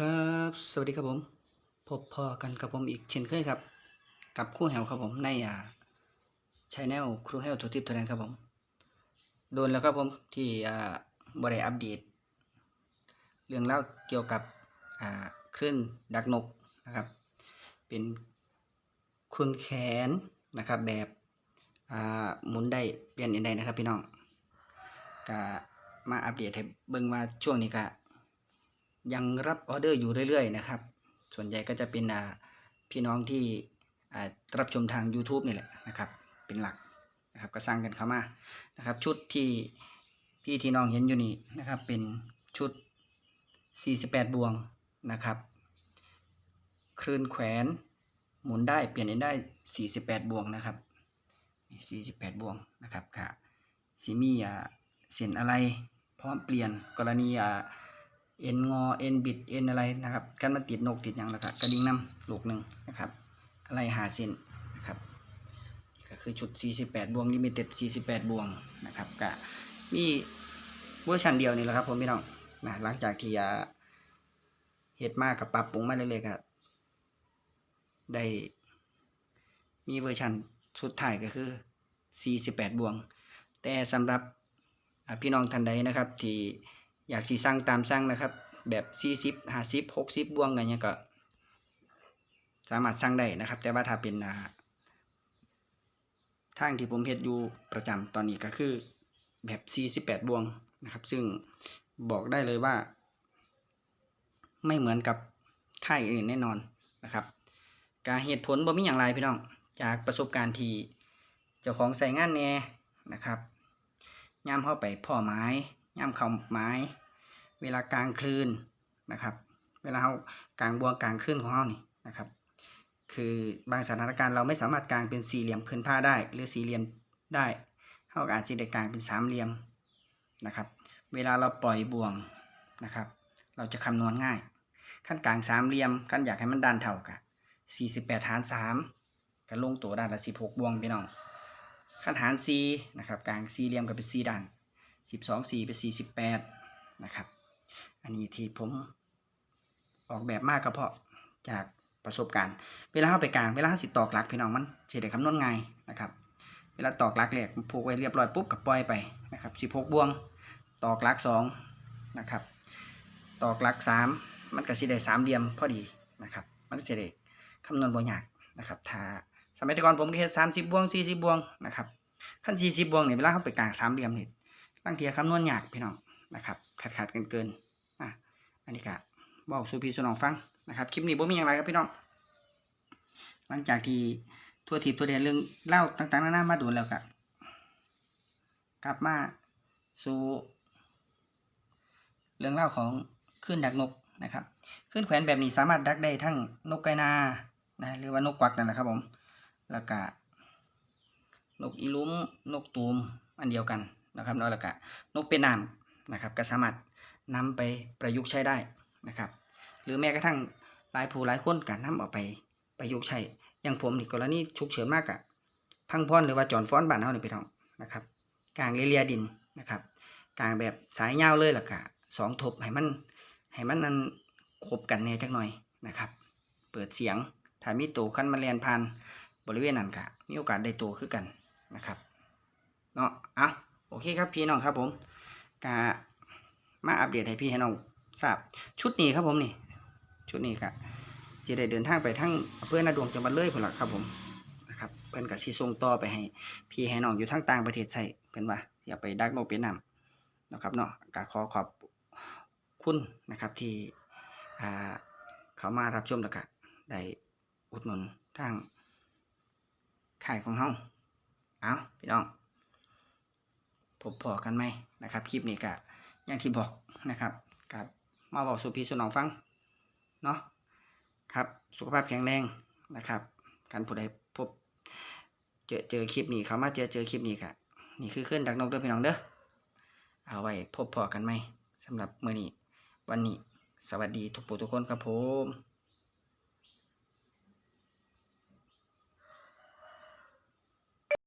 ครับ สวัสดีครับผม พบพอกันกับผมอีกเช่นเคยครับ กับครูแหวครับผมในอ่าชแนลครูแหวทัวทิปทัวแดนครับผม โดนแล้วครับผมที่อ่าบริอัปเดต เรื่องเล่าเกี่ยวกับอ่าคลื่นดักนกนะครับ เป็นคลุนแขนนะครับแบบอ่าหมุนได้เปลี่ยนเอ็นได้นะครับพี่น้องก็มาอัปเดตให้เบิ่งว่าช่วงนี้ก็ ยังรับออเดอร์อยู่เรื่อยๆนะครับ ส่วนใหญ่ก็จะเป็นพี่น้องที่รับชมทาง YouTube นี่แหละนะครับ เป็นหลักนะครับก็สร้างกันเข้ามานะครับ ชุดที่พี่ที่น้องเห็นอยู่นี่นะครับ เป็นชุด 48 บวงนะครับคลื่นแขวนหมุนได้เปลี่ยนได้ 48 บวงนะครับนี่48 บวงนะครับค่ะสีมีอ่าเส้นอะไรพร้อมเปลี่ยนกรณีอ่า เอ็นงอเอ็นบิดเอ็นอะไรนะครับกันมันติดนกติดอย่างแล้วก็กระดิ่งน้ำลูกหนึ่งนะครับ อะไรหาเส้นนะครับก็คือชุด 48 บวงลิมิเต็ด 48 บวงนะครับก็มีเวอร์ชันเดียวนี่แหละครับผมพี่น้องนะหลังจากที่อ่าเฮ็ดมากกับปรับปรุงมาเรื่อยๆก็ได้มีเวอร์ชันชุดถ่ายก็คือ 48 บวง แต่สำหรับพี่น้องท่านใดนะครับที่ อยากสีสร้างตามสร้างนะครับ แบบ40 50 60บหกสิบบวงอะไรเงี้ยก็ สามารถสร้างได้นะครับ แต่ว่าถ้าเป็นอ่าทางที่ผมเฮ็ดอยู่ประจำตอนนี้ก็คือแบบ48บวงนะครับ ซึ่งบอกได้เลยว่า ไม่เหมือนกับค่ายอื่นแน่นอนนะครับ การเหตุผลบ่มีอย่างไรพี่น้อง จากประสบการณ์ที่เจ้าของใส่งานแน่นะครับย่ามเข้าไปพ่อไม้ย่ามเข้าไม้ เวลากลางคืนนะครับ เวลาเรากลางบวงกลางคลื่นของเรานี่นะครับ คือบางสถานการณ์เราไม่สามารถกลางเป็นสี่เหลี่ยมพื้นผ้าได้ หรือสี่เหลี่ยมได้เราอาจจะได้กลางเป็นสามเหลี่ยมนะครับ เวลาเราปล่อยบ่วงนะครับ เราจะคำนวณง่าย ขั้นกลางสามเหลี่ยมขั้นอยากให้มันด้านเท่ากับสี่สิบแปดหารสามก็ลงตัวด้านละสิบหกบวงพี่น้องขั้นหารสี่นะครับกลางสี่เหลี่ยมก็เป็นสี่ด้านสิบสองสี่เป็นสี่สิบแปดนะครับ อันนี้ที่ผมออกแบบมากก็เพราะจากประสบการณ์ เวลาเข้าไปกลาง เวลาสิตอกหลักพี่น้องมันจะได้คำนวณง่ายนะครับ เวลาตอกหลักแรกผูกไว้เรียบร้อยปุ๊บกับปล่อยไปนะครับสิบหกบวง ตอกหลักสองนะครับ ตอกหลักสามมันก็สิได้สามเหลี่ยมพอดีนะครับ มันจะได้คำนวณบ่ยากนะครับ ถ้าสมัยต่ก่อนผมเฮ็ดสามสิบบวงสี่สิบบวงนะครับขั้นสี่สิบบวงเนี่ยเวลาเข้าไปกลางสามเหลี่ยมนี่บางทีคำนวณยากพี่น้อง นะครับขาดขาดเกินเกินอะอันนี้ก็บอกสู่พี่สู่น้องฟังนะครับคลิปนี้บ่มีอย่างไรครับพี่น้องหลังจากที่ทั่วทิพย์ทั่วแดนเรื่องเล่าต่างๆนานามาดูแล้วก็กลับมาสู่เรื่องเล่าของขึ้นดักนกนะครับขึ้นแขวนแบบนี้สามารถดักได้ทั้งนกไกนานะหรือว่านกกวักนั่นแหละครับผมแล้วก็นกอีลุ้มนกตูมอันเดียวกันนะครับแล้วก็นกเป็นน้ำน นะครับก็สามารถนำไปประยุกต์ใช้ได้นะครับ หรือแม้กระทั่งหลายผู้หลายคนก็นำเอาไปประยุกต์ใช้อย่างผมนี่กรณีฉุกเฉินมากอะพังพรหรือว่าจอนฟ้อนบ้านเฮานี่ไปท่องนะครับกลางเลียดินนะครับกลางแบบสายยาวเลยล่ะกะสองทบให้มันให้มันนั้นคบกันแน่จักหน่อยนะครับ เปิดเสียงถ้ามีตัวคันมาเรียนผ่านบริเวณนั้นกะมีโอกาสได้ตัวคือกันนะครับเนาะอะโอเคครับพี่น้องครับผม กะมาอัปเดตให้พี่ให้น้องทราบชุดนี้ครับผมนี่ ชุดนี้ครับจะได้เดินทางไปทั้งอำเภอนาดวงจังหวัดเลยพุ่นละครับผมนะครับเพิ่นก็สิส่งต่อไปให้พี่ให้น้องอยู่ทั้งต่างประเทศใส่เพิ่อนว่าสิเอาไปดักโนเป็นนำนะครับเนาะก็ขอขอบคุณนะครับที่เขามารับชมแล้วก็ได้อุดหนุนทางขายของเฮาเอาพี่น้อง พบพอกันไหมนะครับคลิปนี้ก็อย่างที่บอกนะครับกับมาบอกสู่พี่สู่น้องฟังเนาะครับสุขภาพแข็งแรงนะครับการผู้ใดพบเจอเจอคลิปนี้เขามาเจอเจอคลิปนี้ค่ะนี่คือเคลื่อนดักนกเด้อพี่น้องเด้อเอาไว้พบพอกันไหมสำหรับเมื้อนี้วันนี้ สวัสดีทุกผู้ทุกคนครับผม